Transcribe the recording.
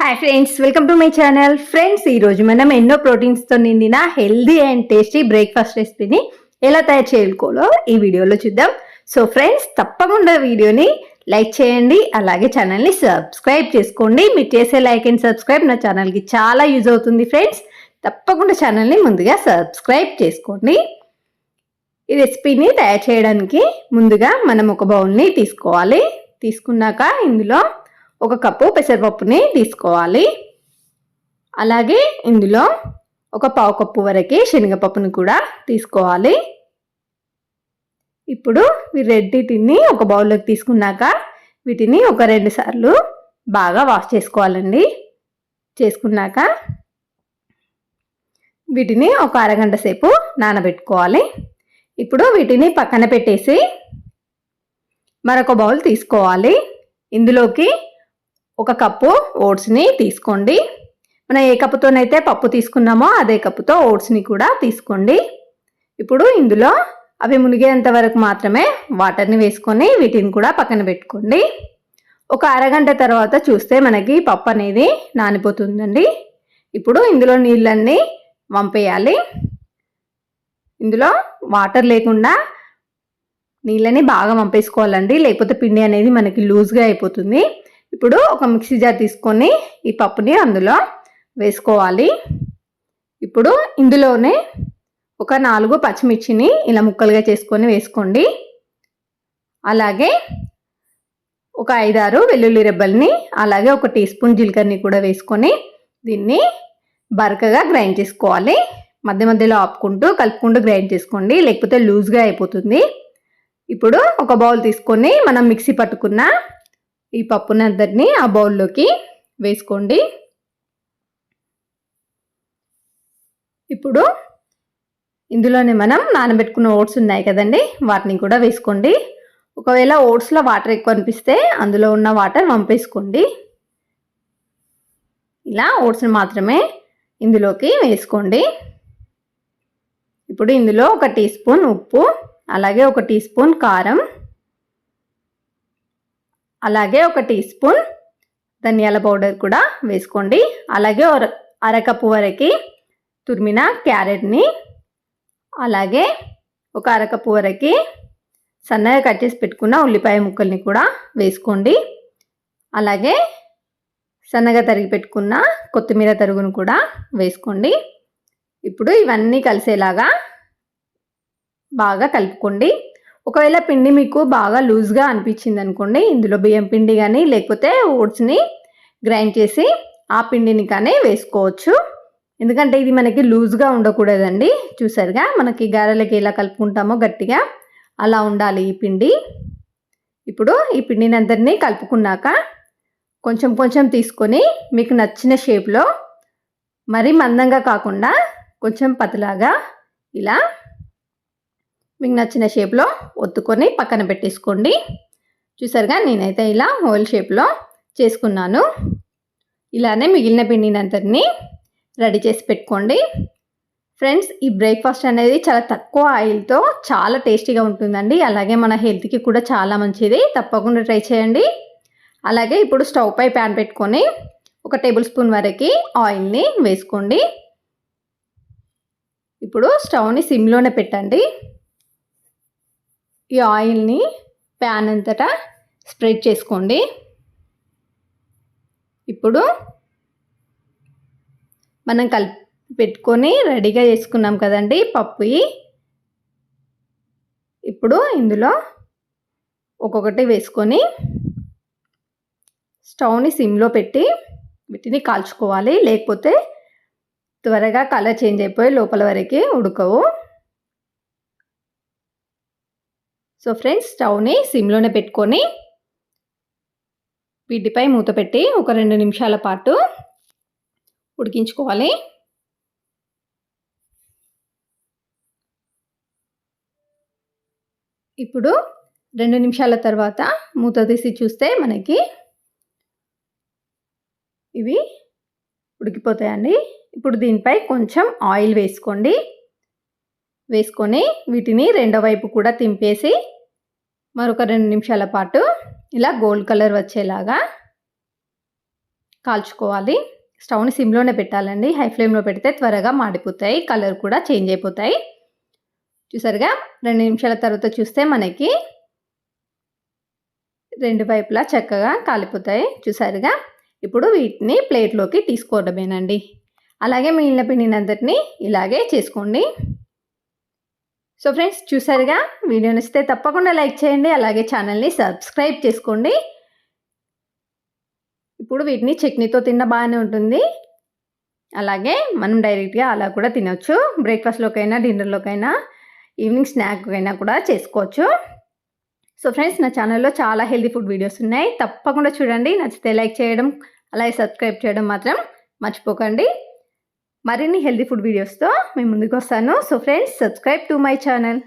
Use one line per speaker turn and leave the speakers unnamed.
Hi friends welcome to my channel friends ఈరోజు మనం ఎన్నో ప్రోటీన్స్తో నిండిన హెల్దీ అండ్ టేస్టీ బ్రేక్ఫాస్ట్ రెసిపీని ఎలా తయారు చేసుకోవాలో ఈ వీడియోలో చూద్దాం. సో ఫ్రెండ్స్ తప్పకుండా వీడియోని లైక్ చేయండి అలాగే ఛానల్ని సబ్స్క్రైబ్ చేసుకోండి. మీరు చేసే లైక్ అండ్ సబ్స్క్రైబ్ నా ఛానల్కి చాలా యూజ్ అవుతుంది ఫ్రెండ్స్ తప్పకుండా ఛానల్ని ముందుగా సబ్స్క్రైబ్ చేసుకోండి. ఈ రెసిపీని తయారు చేయడానికి ముందుగా మనం ఒక బౌల్ని తీసుకోవాలి. తీసుకున్నాక ఇందులో ఒక కప్పు పెసరపప్పుని తీసుకోవాలి. అలాగే ఇందులో ఒక పావు కప్పు వరకు శనగపప్పుని కూడా తీసుకోవాలి. ఇప్పుడు ఈ రెండింటిని ఒక బౌల్లోకి తీసుకున్నాక వీటిని ఒక రెండు సార్లు బాగా వాష్ చేసుకోవాలండి. చేసుకున్నాక వీటిని ఒక అరగంట సేపు నానబెట్టుకోవాలి. ఇప్పుడు వీటిని పక్కన పెట్టేసి మరొక బౌల్ తీసుకోవాలి. ఇందులోకి ఒక కప్పు ఓట్స్ని తీసుకోండి. మనం ఏ కప్పుతోనైతే పప్పు తీసుకున్నామో అదే కప్పుతో ఓట్స్ని కూడా తీసుకోండి. ఇప్పుడు ఇందులో అవి మునిగేంత వరకు మాత్రమే వాటర్ని వేసుకొని వీటిని కూడా పక్కన పెట్టుకోండి. ఒక అరగంట తర్వాత చూస్తే మనకి పప్పు అనేది నానిపోతుందండి. ఇప్పుడు ఇందులో నీళ్ళన్నీ వంపేయాలి. ఇందులో వాటర్ లేకుండా నీళ్ళని బాగా వంపేసుకోవాలండి. లేకపోతే పిండి అనేది మనకి లూజ్గా అయిపోతుంది. ఇప్పుడు ఒక మిక్సీ జార్ తీసుకొని ఈ పప్పుని అందులో వేసుకోవాలి. ఇప్పుడు ఇందులోనే ఒక నాలుగు పచ్చిమిర్చిని ఇలా ముక్కలుగా చేసుకొని వేసుకోండి. అలాగే ఒక ఐదారు వెల్లుల్లి రెబ్బల్ని అలాగే ఒక టీ స్పూన్ జీలకర్రని కూడా వేసుకొని దీన్ని బరకగా గ్రైండ్ చేసుకోవాలి. మధ్య మధ్యలో ఆపుకుంటూ కలుపుకుంటూ గ్రైండ్ చేసుకోండి. లేకపోతే లూజ్గా అయిపోతుంది. ఇప్పుడు ఒక బౌల్ తీసుకొని మనం మిక్సీ పట్టుకున్న ఈ పప్పునంతటిని ఆ బౌల్లోకి వేసుకోండి. ఇప్పుడు ఇందులోనే మనం నానబెట్టుకున్న ఓట్స్ ఉన్నాయి కదండి వాటిని కూడా వేసుకోండి. ఒకవేళ ఓట్స్లో వాటర్ ఎక్కువ అనిపిస్తే అందులో ఉన్న వాటర్ వంపేసుకోండి. ఇలా ఓట్స్ని మాత్రమే ఇందులోకి వేసుకోండి. ఇప్పుడు ఇందులో ఒక టీ స్పూన్ ఉప్పు అలాగే ఒక టీ స్పూన్ కారం అలాగే ఒక టీ స్పూన్ ధనియాల పౌడర్ కూడా వేసుకోండి. అలాగే అరకప్పు వరకు తురిమిన క్యారెట్ని అలాగే ఒక అరకప్పు వరకు సన్నగా కట్ చేసి పెట్టుకున్న ఉల్లిపాయ ముక్కల్ని కూడా వేసుకోండి. అలాగే సన్నగా తరిగి పెట్టుకున్న కొత్తిమీర తరుగును కూడా వేసుకోండి. ఇప్పుడు ఇవన్నీ కలిసేలాగా బాగా కలుపుకోండి. ఒకవేళ పిండి మీకు బాగా లూజ్గా అనిపించింది అనుకోండి ఇందులో బియ్యం పిండి కానీ లేకపోతే ఓట్స్ని గ్రైండ్ చేసి ఆ పిండిని కానీ వేసుకోవచ్చు. ఎందుకంటే ఇది మనకి లూజ్గా ఉండకూడదండి. చూసారుగా? మనకి గారెలకి ఎలా కలుపుకుంటామో గట్టిగా అలా ఉండాలి ఈ పిండి. ఇప్పుడు ఈ పిండిని అందరినీ కలుపుకున్నాక కొంచెం కొంచెం తీసుకొని మీకు నచ్చిన షేప్లో మరీ మందంగా కాకుండా కొంచెం పతలాగా ఇలా మీకు నచ్చిన షేప్లో ఒత్తుకొని పక్కన పెట్టేసుకోండి. చూసారుగా నేనైతే ఇలా హోల్ షేప్లో చేసుకున్నాను. ఇలానే మిగిలిన పిండినంతటిని రెడీ చేసి పెట్టుకోండి. ఫ్రెండ్స్ ఈ బ్రేక్ఫాస్ట్ అనేది చాలా తక్కువ ఆయిల్తో చాలా టేస్టీగా ఉంటుందండి. అలాగే మన హెల్త్కి కూడా చాలా మంచిది. తప్పకుండా ట్రై చేయండి. అలాగే ఇప్పుడు స్టవ్ పై ప్యాన్ పెట్టుకొని ఒక టేబుల్ స్పూన్ వరకు ఆయిల్ని వేసుకోండి. ఇప్పుడు స్టవ్ని సిమ్లోనే పెట్టండి. ఈ ఆయిల్ని ప్యాన్ అంతటా స్ప్రెడ్ చేసుకోండి. ఇప్పుడు మనం కలిపి పెట్టుకొని రెడీగా చేసుకున్నాం కదండి పప్పు ఇప్పుడు ఇందులో ఒక్కొక్కటి వేసుకొని స్టవ్ని సిమ్లో పెట్టి వీటిని కాల్చుకోవాలి. లేకపోతే త్వరగా కలర్ చేంజ్ అయిపోయి లోపల వరకు ఉడకవు. సో ఫ్రెండ్స్ స్టవ్ని సిమ్లోనే పెట్టుకొని వీటిపై మూత పెట్టి ఒక రెండు నిమిషాల పాటు ఉడికించుకోవాలి. ఇప్పుడు రెండు నిమిషాల తర్వాత మూత తీసి చూస్తే మనకి ఇవి ఉడికిపోతాయండి. ఇప్పుడు దీనిపై కొంచెం ఆయిల్ వేసుకోండి. వేసుకొని వీటిని రెండో వైపు కూడా తింపేసి మరొక రెండు నిమిషాల పాటు ఇలా గోల్డ్ కలర్ వచ్చేలాగా కాల్చుకోవాలి. స్టవ్ని సిమ్లోనే పెట్టాలండి. హై ఫ్లేమ్లో పెడితే త్వరగా మాడిపోతాయి. కలర్ కూడా చేంజ్ అయిపోతాయి. చూసారుగా? రెండు నిమిషాల తర్వాత చూస్తే మనకి రెండు వైపులా చక్కగా కాలిపోతాయి. చూసారుగా? ఇప్పుడు వీటిని ప్లేట్లోకి తీసుకోవడమేనండి. అలాగే మిగిలిన పిండినంతటిని ఇలాగే చేసుకోండి. సో ఫ్రెండ్స్ చూసారుగా? వీడియో నచ్చితే తప్పకుండా లైక్ చేయండి అలాగే ఛానల్ని సబ్స్క్రైబ్ చేసుకోండి. ఇప్పుడు వీటిని చట్నీతో తిన్న బాగానే ఉంటుంది. అలాగే మనం డైరెక్ట్గా అలా కూడా తినొచ్చు. బ్రేక్ఫాస్ట్లోకైనా డిన్నర్లోకైనా ఈవినింగ్ స్నాక్ అయినా కూడా చేసుకోవచ్చు. సో ఫ్రెండ్స్ నా ఛానల్లో చాలా హెల్తీ ఫుడ్ వీడియోస్ ఉన్నాయి. తప్పకుండా చూడండి. నచ్చితే లైక్ చేయడం అలాగే సబ్స్క్రైబ్ చేయడం మాత్రం మర్చిపోకండి. మరిన్ని హెల్తీ ఫుడ్ వీడియోస్తో మేము ముందుకు వస్తాను so friends subscribe to my channel.